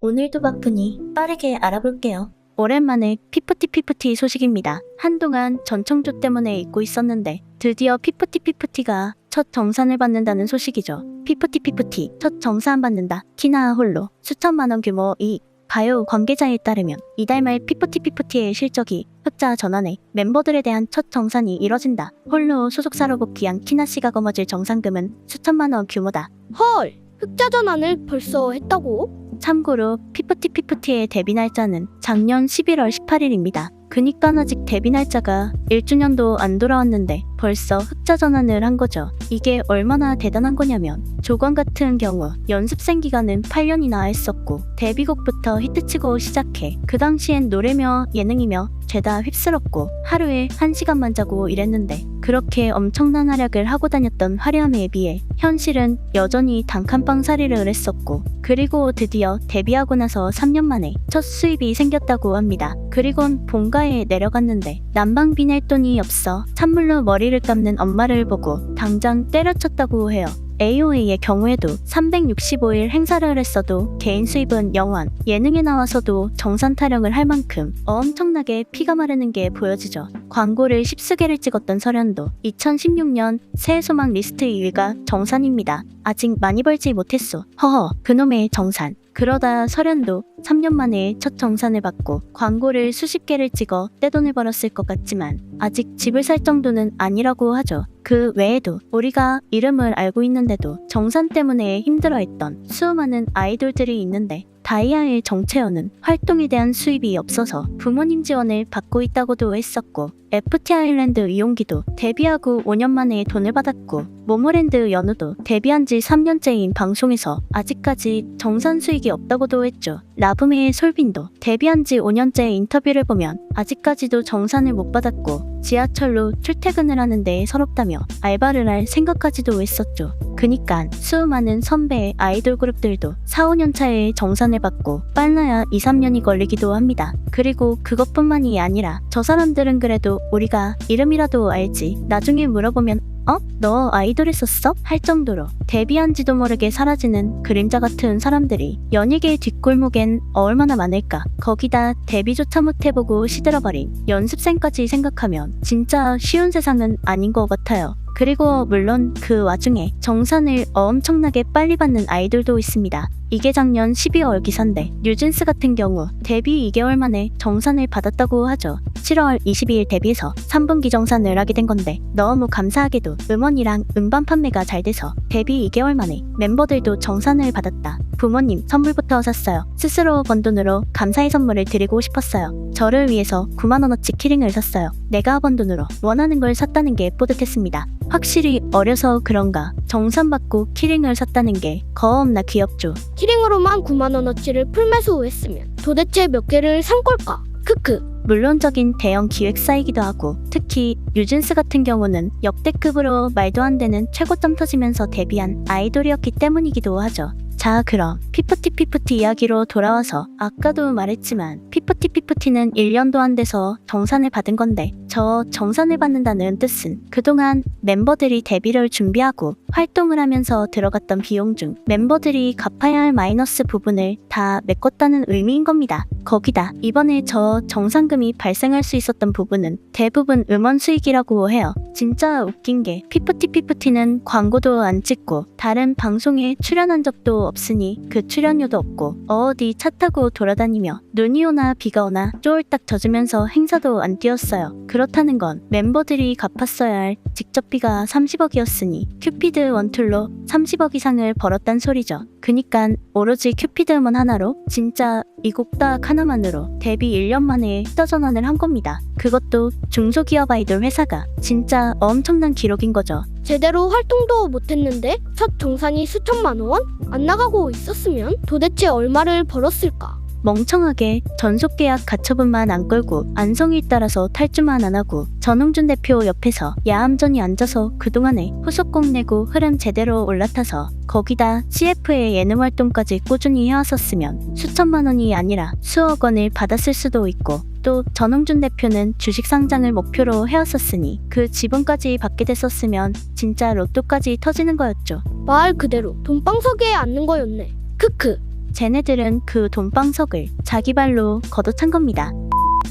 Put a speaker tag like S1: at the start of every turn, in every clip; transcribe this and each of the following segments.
S1: 오늘도 바쁘니 빠르게 알아볼게요. 오랜만에 피프티피프티 소식입니다. 한동안 전청조 때문에 잊고 있었는데 드디어 피프티피프티가 첫 정산을 받는다는 소식이죠. 피프티피프티 첫 정산 받는다. 키나 홀로 수천만 원 규모 이 가요 관계자에 따르면 이달 말 피프티피프티의 실적이 흑자 전환에 멤버들에 대한 첫 정산이 이뤄진다. 홀로 소속사로 복귀한 키나 씨가 거머쥘 정산금은 수천만 원 규모다.
S2: 헐, 흑자 전환을 벌써 했다고?
S1: 참고로 피프티피프티의 데뷔 날짜는 작년 11월 18일입니다. 그니까 아직 데뷔 날짜가 1주년도 안 돌아왔는데 벌써 흑자 전환을 한 거죠. 이게 얼마나 대단한 거냐면 조건 같은 경우 연습생 기간은 8년이나 했었고 데뷔곡부터 히트치고 시작해 그 당시엔 노래며 예능이며 죄다 휩쓸었고 하루에 1시간만 자고 일했는데 그렇게 엄청난 활약을 하고 다녔던 화려함에 비해 현실은 여전히 단칸방 살이를 했었고 그리고 드디어 데뷔하고 나서 3년 만에 첫 수입이 생겼다고 합니다. 그리곤 본가에 내려갔는데 난방비 낼 돈이 없어 찬물로 머리 를 감는 엄마를 보고 당장 때려쳤다고 해요. AOA의 경우에도 365일 행사를 했어도 개인 수입은 0원, 예능에 나와서도 정산 타령을 할 만큼 엄청나게 피가 마르는 게 보여지죠. 광고를 10수개를 찍었던 설현도 2016년 새해 소망 리스트 2위가 정산입니다. 아직 많이 벌지 못했어. 허허, 그놈의 정산. 그러다 설현도 3년 만에 첫 정산을 받고 광고를 수십 개를 찍어 떼돈을 벌었을 것 같지만 아직 집을 살 정도는 아니라고 하죠. 그 외에도 우리가 이름을 알고 있는데도 정산 때문에 힘들어했던 수많은 아이돌들이 있는데 다이아의 정채연은 활동에 대한 수입이 없어서 부모님 지원을 받고 있다고도 했었고 FT 아일랜드 이용기도 데뷔하고 5년 만에 돈을 받았고 모모랜드 연우도 데뷔한 지 3년째인 방송에서 아직까지 정산 수익이 없다고도 했죠. 라브메의 솔빈도 데뷔한 지 5년째 인터뷰를 보면 아직까지도 정산을 못 받았고 지하철로 출퇴근을 하는데 서럽다며 알바를 할 생각까지도 했었죠. 그니까 수많은 선배 아이돌 그룹들도 4, 5년 차에 정산을 받고 빨라야 2, 3년이 걸리기도 합니다. 그리고 그것뿐만이 아니라 저 사람들은 그래도 우리가 이름이라도 알지 나중에 물어보면 어? 너 아이돌 했었어? 할 정도로 데뷔한지도 모르게 사라지는 그림자 같은 사람들이 연예계 뒷골목엔 얼마나 많을까 거기다 데뷔조차 못해보고 시들어버린 연습생까지 생각하면 진짜 쉬운 세상은 아닌 것 같아요. 그리고 물론 그 와중에 정산을 엄청나게 빨리 받는 아이돌도 있습니다. 이게 작년 12월 기사인데 뉴진스 같은 경우 데뷔 2개월 만에 정산을 받았다고 하죠. 7월 22일 데뷔해서 3분기 정산을 하게 된 건데 너무 감사하게도 음원이랑 음반 판매가 잘 돼서 데뷔 2개월 만에 멤버들도 정산을 받았다. 부모님 선물부터 샀어요. 스스로 번 돈으로 감사의 선물을 드리고 싶었어요. 저를 위해서 9만원어치 키링을 샀어요. 내가 번 돈으로 원하는 걸 샀다는 게 뿌듯했습니다. 확실히 어려서 그런가 정산받고 키링을 샀다는 게 겁나 귀엽죠.
S2: 키링으로만 9만원어치를 풀매수했으면 도대체 몇 개를 산 걸까? 크크.
S1: 물론적인 대형 기획사이기도 하고 특히 뉴진스 같은 경우는 역대급으로 말도 안 되는 최고점 터지면서 데뷔한 아이돌이었기 때문이기도 하죠. 자 그럼 피프티 피프티 이야기로 돌아와서 아까도 말했지만 피프티 피프티는 1년도 안 돼서 정산을 받은 건데 저 정산을 받는다는 뜻은 그동안 멤버들이 데뷔를 준비하고 활동을 하면서 들어갔던 비용 중 멤버들이 갚아야 할 마이너스 부분을 다 메꿨다는 의미인 겁니다. 거기다 이번에 저 정산금이 발생할 수 있었던 부분은 대부분 음원 수익이라고 해요. 진짜 웃긴 게 피프티 피프티는 광고도 안 찍고 다른 방송에 출연한 적도 없으니 그 출연료도 없고 어디 차 타고 돌아다니며 눈이 오나 비가 오나 쫄딱 젖으면서 행사도 안 뛰었어요. 그 렇다는 건 멤버들이 갚았어야 할 직접비가 30억이었으니 큐피드 원툴로 30억 이상을 벌었단 소리죠. 그니깐 오로지 큐피드 음원 하나로 진짜 이 곡 딱 하나만으로 데뷔 1년 만에 흑자 전환을 한 겁니다. 그것도 중소기업 아이돌 회사가 진짜 엄청난 기록인 거죠.
S2: 제대로 활동도 못했는데 첫 정산이 수천만 원? 안 나가고 있었으면 도대체 얼마를 벌었을까?
S1: 멍청하게 전속 계약 가처분만 안 걸고 안성일 따라서 탈주만 안 하고 전홍준 대표 옆에서 야암전이 앉아서 그동안에 후속곡 내고 흐름 제대로 올라타서 거기다 CF의 예능 활동까지 꾸준히 해왔었으면 수천만 원이 아니라 수억 원을 받았을 수도 있고 또 전홍준 대표는 주식 상장을 목표로 해왔었으니 그 지분까지 받게 됐었으면 진짜 로또까지 터지는 거였죠.
S2: 말 그대로 돈방석에 앉는 거였네. 크크.
S1: 쟤네들은 그 돈방석을 자기 발로 걷어찬 겁니다.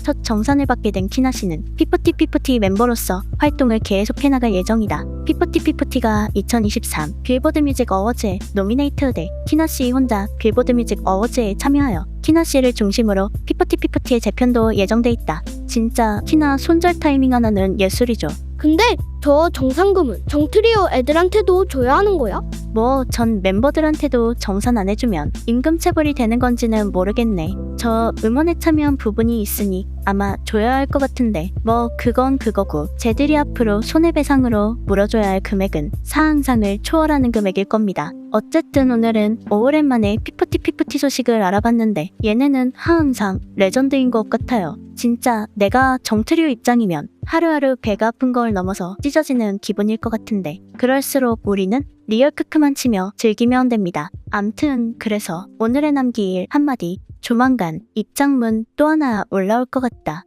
S1: 첫 정산을 받게 된 키나 씨는 피프티 피프티 멤버로서 활동을 계속해 나갈 예정이다. 피프티 피프티가 2023 빌보드 뮤직 어워즈에 노미네이트돼 키나 씨 혼자 빌보드 뮤직 어워즈에 참여하여 키나 씨를 중심으로 피프티 피프티의 재편도 예정돼 있다. 진짜 키나 손절 타이밍 하나는 예술이죠.
S2: 근데 저 정상금은 정트리오 애들한테도 줘야 하는 거야?
S1: 뭐 전 멤버들한테도 정산 안 해주면 임금 체불이 되는 건지는 모르겠네. 저 음원에 참여한 부분이 있으니 아마 줘야 할 것 같은데 뭐 그건 그거고 쟤들이 앞으로 손해배상으로 물어줘야 할 금액은 사항상을 초월하는 금액일 겁니다. 어쨌든 오늘은 오랜만에 피프티 피프티 소식을 알아봤는데 얘네는 하항상 레전드인 것 같아요. 진짜 내가 정트리오 입장이면 하루하루 배가 아픈 걸 넘어서 찢어지는 기분일 것 같은데 그럴수록 우리는 리얼 크크만 치며 즐기면 됩니다. 암튼 그래서 오늘의 남길 한마디 조만간 입장문 또 하나 올라올 것 같다.